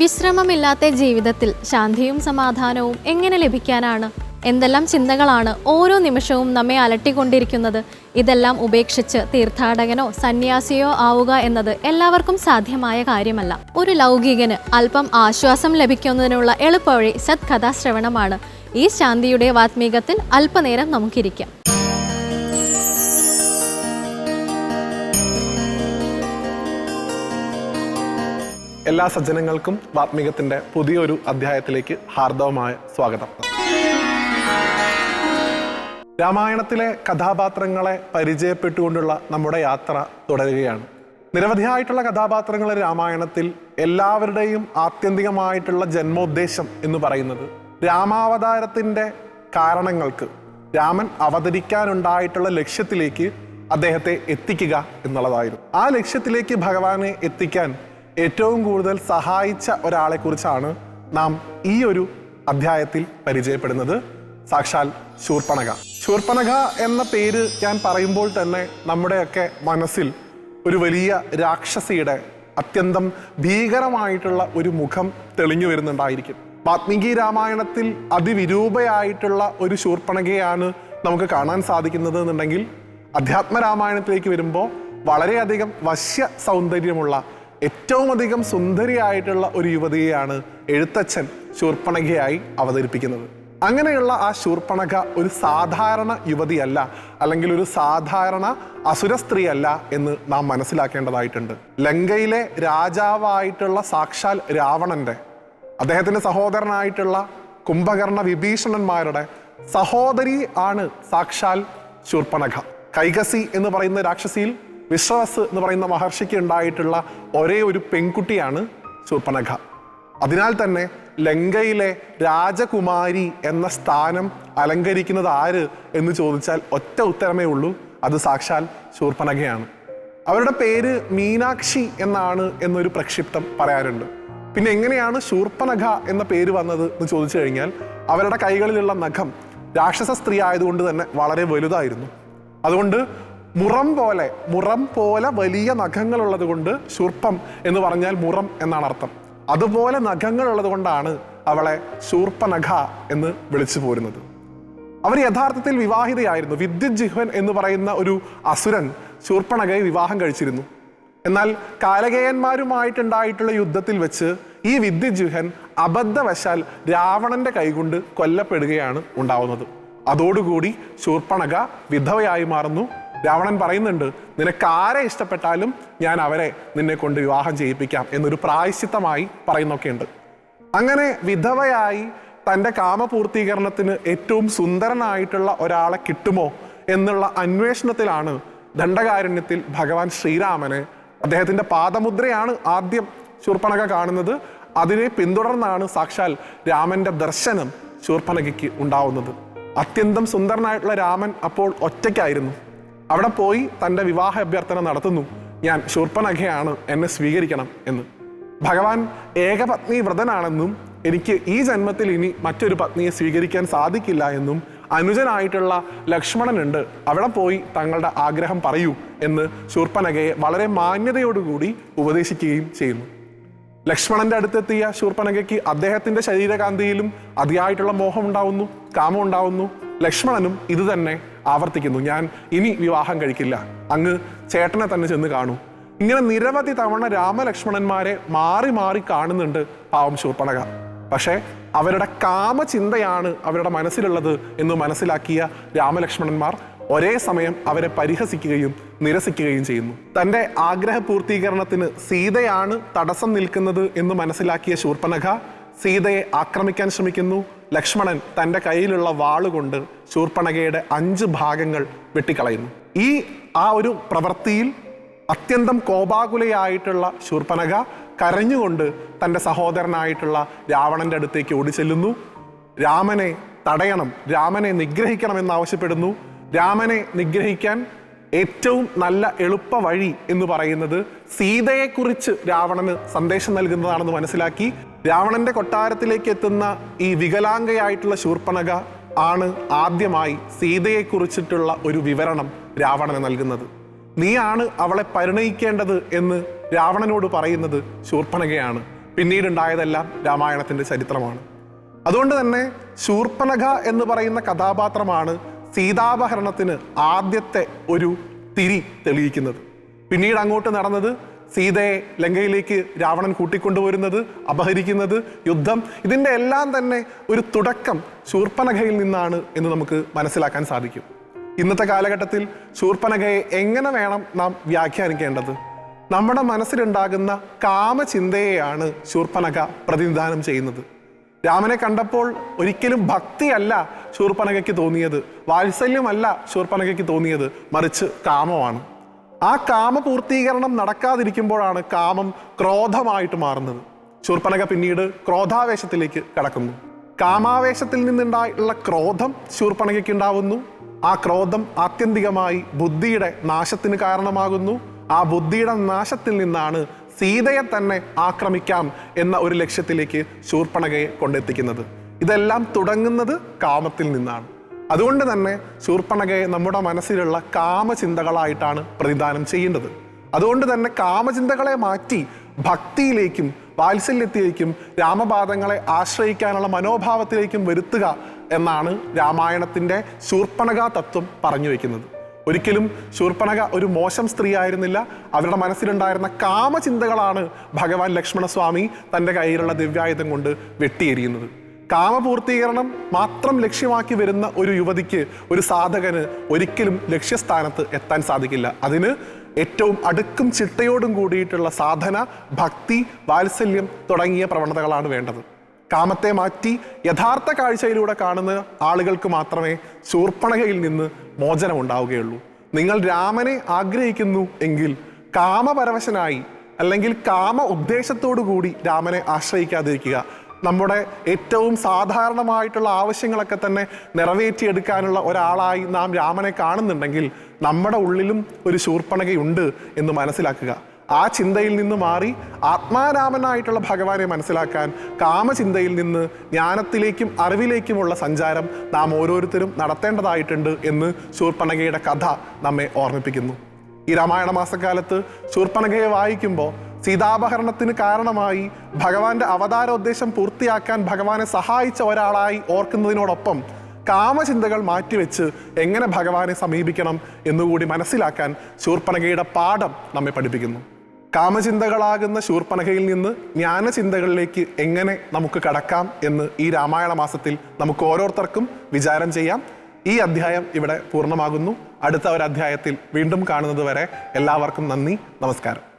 വിശ്രമമില്ലാത്ത ജീവിതത്തിൽ ശാന്തിയും സമാധാനവും എങ്ങനെ ലഭിക്കാനാണ്? എന്തെല്ലാം ചിന്തകളാണ് ഓരോ നിമിഷവും നമ്മെ അലട്ടിക്കൊണ്ടിരിക്കുന്നത്? ഇതെല്ലാം ഉപേക്ഷിച്ച് തീർത്ഥാടകനോ സന്യാസിയോ ആവുക എന്നത് എല്ലാവർക്കും സാധ്യമായ കാര്യമല്ല. ഒരു ലൗകികന് അല്പം ആശ്വാസം ലഭിക്കുന്നതിനുള്ള എളുപ്പവഴി സത്കഥാശ്രവണമാണ്. ഈ ശാന്തിയുടെ വാത്മീകത്തിൽ അല്പനേരം നമുക്കിരിക്കാം. എല്ലാ സജ്ജനങ്ങൾക്കും വാത്മീകത്തിന്റെ പുതിയൊരു അധ്യായത്തിലേക്ക് ഹാർദവമായ സ്വാഗതം. രാമായണത്തിലെ കഥാപാത്രങ്ങളെ പരിചയപ്പെട്ടുകൊണ്ടുള്ള നമ്മുടെ യാത്ര തുടരുകയാണ്. നിരവധിയായിട്ടുള്ള കഥാപാത്രങ്ങൾ രാമായണത്തിൽ എല്ലാവരുടെയും ആത്യന്തികമായിട്ടുള്ള ജന്മോദ്ദേശം എന്ന് പറയുന്നത് രാമാവതാരത്തിന്റെ കാരണങ്ങൾക്ക് രാമൻ അവതരിക്കാനുണ്ടായിട്ടുള്ള ലക്ഷ്യത്തിലേക്ക് അദ്ദേഹത്തെ എത്തിക്കുക എന്നുള്ളതായിരുന്നു. ആ ലക്ഷ്യത്തിലേക്ക് ഭഗവാനെ എത്തിക്കാൻ ഏറ്റവും കൂടുതൽ സഹായിച്ച ഒരാളെക്കുറിച്ചാണ് നാം ഈ ഒരു അധ്യായത്തിൽ പരിചയപ്പെടുന്നത്. സാക്ഷാൽ ശൂർപ്പണക. ശൂർപ്പണക എന്ന പേര് ഞാൻ പറയുമ്പോൾ തന്നെ നമ്മുടെയൊക്കെ മനസ്സിൽ ഒരു വലിയ രാക്ഷസിയുടെ അത്യന്തം ഭീകരമായിട്ടുള്ള ഒരു മുഖം തെളിഞ്ഞു വരുന്നുണ്ടായിരിക്കും. വാത്മീകി രാമായണത്തിൽ അതിവിരൂപയായിട്ടുള്ള ഒരു ശൂർപ്പണകയാണ് നമുക്ക് കാണാൻ സാധിക്കുന്നത് എന്നുണ്ടെങ്കിൽ അധ്യാത്മ രാമായണത്തിലേക്ക് വരുമ്പോൾ വളരെയധികം വശ്യ സൗന്ദര്യമുള്ള ഏറ്റവും അധികം സുന്ദരിയായിട്ടുള്ള ഒരു യുവതിയെയാണ് എഴുത്തച്ഛൻ ശൂർപ്പണകയായി അവതരിപ്പിക്കുന്നത്. അങ്ങനെയുള്ള ആ ശൂർപ്പണക ഒരു സാധാരണ യുവതിയല്ല അല്ലെങ്കിൽ ഒരു സാധാരണ അസുര സ്ത്രീയല്ല എന്ന് നാം മനസ്സിലാക്കേണ്ടതായിട്ടുണ്ട്. ലങ്കയിലെ രാജാവായിട്ടുള്ള സാക്ഷാൽ രാവണന്റെ അദ്ദേഹത്തിന്റെ സഹോദരനായിട്ടുള്ള കുംഭകർണ വിഭീഷണന്മാരുടെ സഹോദരി ആണ് സാക്ഷാൽ ശൂർപ്പണക കൈകസി എന്ന് പറയുന്ന രാക്ഷസിയിൽ വിശ്വാസ് എന്ന് പറയുന്ന മഹർഷിക്ക് ഉണ്ടായിട്ടുള്ള ഒരേ ഒരു പെൺകുട്ടിയാണ് ശൂർപ്പണഖ അതിനാൽ തന്നെ ലങ്കയിലെ രാജകുമാരി എന്ന സ്ഥാനം അലങ്കരിക്കുന്നത് ആര് എന്ന് ചോദിച്ചാൽ ഒറ്റ ഉത്തരമേ ഉള്ളൂ. അത് സാക്ഷാൽ ശൂർപ്പണഖയാണ് അവരുടെ പേര് മീനാക്ഷി എന്നാണ് എന്നൊരു പ്രക്ഷിപ്തം പറയാറുണ്ട്. പിന്നെ എങ്ങനെയാണ് ശൂർപ്പനഖ എന്ന പേര് വന്നത് എന്ന് ചോദിച്ചു കഴിഞ്ഞാൽ അവരുടെ കൈകളിലുള്ള നഖം രാക്ഷസ സ്ത്രീ ആയതുകൊണ്ട് തന്നെ വളരെ വലുതായിരുന്നു. അതുകൊണ്ട് മുറം പോലെ മുറം പോലെ വലിയ നഖങ്ങളുള്ളത് കൊണ്ട് ശൂർപ്പം എന്ന് പറഞ്ഞാൽ മുറം എന്നാണ് അർത്ഥം. അതുപോലെ നഖങ്ങളുള്ളത് കൊണ്ടാണ് അവളെ ശൂർപ്പനഖ എന്ന് വിളിച്ചു പോരുന്നത്. അവർ യഥാർത്ഥത്തിൽ വിവാഹിതയായിരുന്നു. വിദ്യുത് ജിഹ്വൻ എന്ന് പറയുന്ന ഒരു അസുരൻ ശൂർപ്പണകയെ വിവാഹം കഴിച്ചിരുന്നു. എന്നാൽ കാലകേയന്മാരുമായിട്ടുണ്ടായിട്ടുള്ള യുദ്ധത്തിൽ വെച്ച് ഈ വിദ്യുജിഹൻ അബദ്ധവശാൽ രാവണന്റെ കൈകൊണ്ട് കൊല്ലപ്പെടുകയാണ് ഉണ്ടാവുന്നത്. അതോടുകൂടി ശൂർപ്പണക വിധവയായി മാറുന്നു. രാവണൻ പറയുന്നുണ്ട് നിനക്ക് ആരെ ഇഷ്ടപ്പെട്ടാലും ഞാൻ അവരെ നിന്നെ കൊണ്ട് വിവാഹം ചെയ്യിപ്പിക്കാം എന്നൊരു പ്രായശ്ചിത്തമായി പറയുന്നൊക്കെയുണ്ട്. അങ്ങനെ വിധവയായി തന്റെ കാമപൂർത്തീകരണത്തിന് ഏറ്റവും സുന്ദരനായിട്ടുള്ള ഒരാളെ കിട്ടുമോ എന്നുള്ള അന്വേഷണത്തിലാണ് ദണ്ഡകാരുണ്യത്തിൽ ഭഗവാൻ ശ്രീരാമനെ അദ്ദേഹത്തിന്റെ പാദമുദ്രയാണ് ആദ്യം ശൂർപ്പണക കാണുന്നത്. അതിനെ പിന്തുടർന്നാണ് സാക്ഷാൽ രാമന്റെ ദർശനം ശൂർപ്പണകയ്ക്ക് ഉണ്ടാവുന്നത്. അത്യന്തം സുന്ദരനായിട്ടുള്ള രാമൻ അപ്പോൾ ഒറ്റയ്ക്കായിരുന്നു. അവിടെ പോയി തന്റെ വിവാഹ അഭ്യർത്ഥന നടത്തുന്നു. ഞാൻ ശൂർപ്പനഖയാണ് എന്നെ സ്വീകരിക്കണം എന്ന്. ഭഗവാൻ ഏകപത്നി വ്രതനാണെന്നും എനിക്ക് ഈ ജന്മത്തിൽ ഇനി മറ്റൊരു പത്നിയെ സ്വീകരിക്കാൻ സാധിക്കില്ല എന്നും അനുജനായിട്ടുള്ള ലക്ഷ്മണനുണ്ട്. അവിടെ പോയി തങ്ങളുടെ ആഗ്രഹം പറയൂ എന്ന് ശൂർപ്പനഖയെ വളരെ മാന്യതയോടുകൂടി ഉപദേശിക്കുകയും ചെയ്യുന്നു. ലക്ഷ്മണന്റെ അടുത്തെത്തിയ ശൂർപ്പനഖയ്ക്ക് അദ്ദേഹത്തിന്റെ ശരീരകാന്തിയിലും അതിയായിട്ടുള്ള മോഹം ഉണ്ടാവുന്നു കാമം ഉണ്ടാവുന്നു ലക്ഷ്മണനും ഇത് തന്നെ ആവർത്തിക്കുന്നു. ഞാൻ ഇനി വിവാഹം കഴിക്കില്ല. അങ്ങ് ചേട്ടനെ തന്നെ ചെന്ന് കാണൂ. ഇങ്ങനെ നിരവധി തവണ രാമലക്ഷ്മണന്മാരെ മാറി മാറി കാണുന്നുണ്ട് പാവം ശൂർപ്പണക. പക്ഷേ അവരുടെ കാമചിന്തയാണ് അവരുടെ മനസ്സിലുള്ളത് എന്ന് മനസ്സിലാക്കിയ രാമലക്ഷ്മണന്മാർ ഒരേ സമയം അവരെ പരിഹസിക്കുകയും നിരസിക്കുകയും ചെയ്യുന്നു. തന്റെ ആഗ്രഹ പൂർത്തീകരണത്തിന് സീതയാണ് തടസ്സം നിൽക്കുന്നത് എന്ന് മനസ്സിലാക്കിയ ശൂർപ്പനഖ സീതയെ ആക്രമിക്കാൻ ശ്രമിക്കുന്നു. ലക്ഷ്മണൻ തന്റെ കയ്യിലുള്ള വാളുകൊണ്ട് ശൂർപ്പണകയുടെ അഞ്ച് ഭാഗങ്ങൾ വെട്ടിക്കളയുന്നു. ഈ ആ ഒരു പ്രവൃത്തിയിൽ അത്യന്തം കോപാകുലയായിട്ടുള്ള ശൂർപ്പനക കരഞ്ഞുകൊണ്ട് തന്റെ സഹോദരനായിട്ടുള്ള രാവണന്റെ അടുത്തേക്ക് ഓടിച്ചെല്ലുന്നു. രാമനെ തടയണം രാമനെ നിഗ്രഹിക്കണം ആവശ്യപ്പെടുന്നു രാമനെ നിഗ്രഹിക്കാൻ ഏറ്റവും നല്ല എളുപ്പ വഴി എന്ന് പറയുന്നത് സീതയെക്കുറിച്ച് രാവണന് സന്ദേശം നൽകുന്നതാണെന്ന് മനസ്സിലാക്കി രാവണന്റെ കൊട്ടാരത്തിലേക്ക് എത്തുന്ന ഈ വികലാംഗയായിട്ടുള്ള ശൂർപ്പണക ആണ് ആദ്യമായി സീതയെക്കുറിച്ചിട്ടുള്ള ഒരു വിവരണം രാവണന് നൽകുന്നത്. നീയാണ് അവളെ പരിണയിക്കേണ്ടത് എന്ന് രാവണനോട് പറയുന്നത് ശൂർപ്പണകയാണ്. പിന്നീടുണ്ടായതെല്ലാം രാമായണത്തിന്റെ ചരിത്രമാണ്. അതുകൊണ്ട് തന്നെ ശൂർപ്പണക എന്ന് പറയുന്ന കഥാപാത്രമാണ് സീതാപഹരണത്തിന് ആദ്യത്തെ ഒരു തിരി തെളിയിക്കുന്നത്. പിന്നീട് അങ്ങോട്ട് നടന്നത് സീതയെ ലങ്കയിലേക്ക് രാവണൻ കൂട്ടിക്കൊണ്ടുവരുന്നത് അപഹരിക്കുന്നത് യുദ്ധം ഇതിന്റെ എല്ലാം തന്നെ ഒരു തുടക്കം ശൂർപ്പനഖയിൽ നിന്നാണ് എന്ന് നമുക്ക് മനസ്സിലാക്കാൻ സാധിക്കും. ഇന്നത്തെ കാലഘട്ടത്തിൽ ശൂർപ്പനഖയെ എങ്ങനെ വേണം നാം വ്യാഖ്യാനിക്കേണ്ടത്? നമ്മുടെ മനസ്സിലുണ്ടാകുന്ന കാമചിന്തയെയാണ് ശൂർപ്പനഖ പ്രതിനിധാനം ചെയ്യുന്നത്. രാമനെ കണ്ടപ്പോൾ ഒരിക്കലും ഭക്തിയല്ല ശൂർപ്പനഖയ്ക്ക് തോന്നിയത് വാത്സല്യമല്ല ശൂർപ്പനഖയ്ക്ക് തോന്നിയത് മറിച്ച് കാമമാണ്. ആ കാമപൂർത്തീകരണം നടക്കാതിരിക്കുമ്പോഴാണ് കാമം ക്രോധമായിട്ട് മാറുന്നത്. ശൂർപ്പനഖ പിന്നീട് ക്രോധാവേശത്തിലേക്ക് കടക്കുന്നു. കാമാവേശത്തിൽ നിന്നുണ്ടായിട്ടുള്ള ക്രോധം ശൂർപ്പണകയ്ക്ക് ഉണ്ടാവുന്നു ആ ക്രോധം ആത്യന്തികമായി ബുദ്ധിയുടെ നാശത്തിന് കാരണമാകുന്നു. ആ ബുദ്ധിയുടെ നാശത്തിൽ നിന്നാണ് സീതയെ തന്നെ ആക്രമിക്കാം എന്ന ഒരു ലക്ഷ്യത്തിലേക്ക് ശൂർപ്പണകയെ കൊണ്ടെത്തിക്കുന്നത്. ഇതെല്ലാം തുടങ്ങുന്നത് കാമത്തിൽ നിന്നാണ്. അതുകൊണ്ട് തന്നെ ശൂർപ്പണകയെ നമ്മുടെ മനസ്സിലുള്ള കാമചിന്തകളായിട്ടാണ് പ്രതിദാനം ചെയ്യേണ്ടത്. അതുകൊണ്ട് തന്നെ കാമചിന്തകളെ മാറ്റി ഭക്തിയിലേക്കും വാത്സല്യത്തിലേക്കും രാമപാദങ്ങളെ ആശ്രയിക്കാനുള്ള മനോഭാവത്തിലേക്കും വരുത്തുക എന്നാണ് രാമായണത്തിന്റെ ശൂർപ്പണക തത്വം പറഞ്ഞു വയ്ക്കുന്നത് ഒരിക്കലും ശൂർപ്പണക ഒരു മോശം സ്ത്രീ ആയിരുന്നില്ല. അവരുടെ മനസ്സിലുണ്ടായിരുന്ന കാമചിന്തകളാണ് ഭഗവാൻ ലക്ഷ്മണസ്വാമി തന്റെ കയ്യിലുള്ള ദിവ്യായുധം കൊണ്ട് വെട്ടിയെരിയുന്നത്. കാമപൂർത്തീകരണം മാത്രം ലക്ഷ്യമാക്കി വരുന്ന ഒരു യുവതിക്ക് ഒരു സാധകന് ഒരിക്കലും ലക്ഷ്യസ്ഥാനത്ത് എത്താൻ സാധിക്കില്ല. അതിന് ഏറ്റവും അടുക്കും ചിട്ടയോടും കൂടിയിട്ടുള്ള സാധന ഭക്തി വാത്സല്യം തുടങ്ങിയ പ്രവണതകളാണ് വേണ്ടത്. കാമത്തെ മാറ്റി യഥാർത്ഥ കാഴ്ചയിലൂടെ കാണുന്ന ആളുകൾക്ക് മാത്രമേ ശൂർപ്പണകയിൽ നിന്ന് മോചനം ഉണ്ടാവുകയുള്ളൂ നിങ്ങൾ രാമനെ ആഗ്രഹിക്കുന്നു എങ്കിൽ കാമപരവശനായി അല്ലെങ്കിൽ കാമ ഉദ്ദേശത്തോടു കൂടി രാമനെ ആശ്രയിക്കാതിരിക്കുക. നമ്മുടെ ഏറ്റവും സാധാരണമായിട്ടുള്ള ആവശ്യങ്ങളൊക്കെ തന്നെ നിറവേറ്റിയെടുക്കാനുള്ള ഒരാളായി നാം രാമനെ കാണുന്നുണ്ടെങ്കിൽ നമ്മുടെ ഉള്ളിലും ഒരു ശൂർപ്പണകയുണ്ട് എന്ന് മനസ്സിലാക്കുക. ആ ചിന്തയിൽ നിന്ന് മാറി ആത്മാരാമനായിട്ടുള്ള ഭഗവാനെ മനസ്സിലാക്കാൻ കാമചിന്തയിൽ നിന്ന് ജ്ഞാനത്തിലേക്കും അറിവിലേക്കുമുള്ള സഞ്ചാരം നാം ഓരോരുത്തരും നടത്തേണ്ടതായിട്ടുണ്ട് എന്ന് ശൂർപ്പണകയുടെ കഥ നമ്മെ ഓർമ്മിപ്പിക്കുന്നു. ഈ രാമായണ മാസക്കാലത്ത് ശൂർപ്പണകയെ വായിക്കുമ്പോൾ സീതാപഹരണത്തിന് കാരണമായി ഭഗവാന്റെ അവതാരോദ്ദേശം പൂർത്തിയാക്കാൻ ഭഗവാനെ സഹായിച്ച ഒരാളായി ഓർക്കുന്നതിനോടൊപ്പം കാമചിന്തകൾ മാറ്റിവെച്ച് എങ്ങനെ ഭഗവാനെ സമീപിക്കണം എന്നുകൂടി മനസ്സിലാക്കാൻ ശൂർപ്പണകയുടെ പാഠം നമ്മെ പഠിപ്പിക്കുന്നു. കാമചിന്തകളാകുന്ന ശൂർപ്പണകയിൽ നിന്ന് ജ്ഞാനചിന്തകളിലേക്ക് എങ്ങനെ നമുക്ക് കടക്കാം എന്ന് ഈ രാമായണ മാസത്തിൽ നമുക്ക് ഓരോരുത്തർക്കും വിചാരം ചെയ്യാം. ഈ അധ്യായം ഇവിടെ പൂർണമാകുന്നു. അടുത്ത ഒരു അധ്യായത്തിൽ വീണ്ടും കാണുന്നത് വരെ എല്ലാവർക്കും നന്ദി. നമസ്കാരം.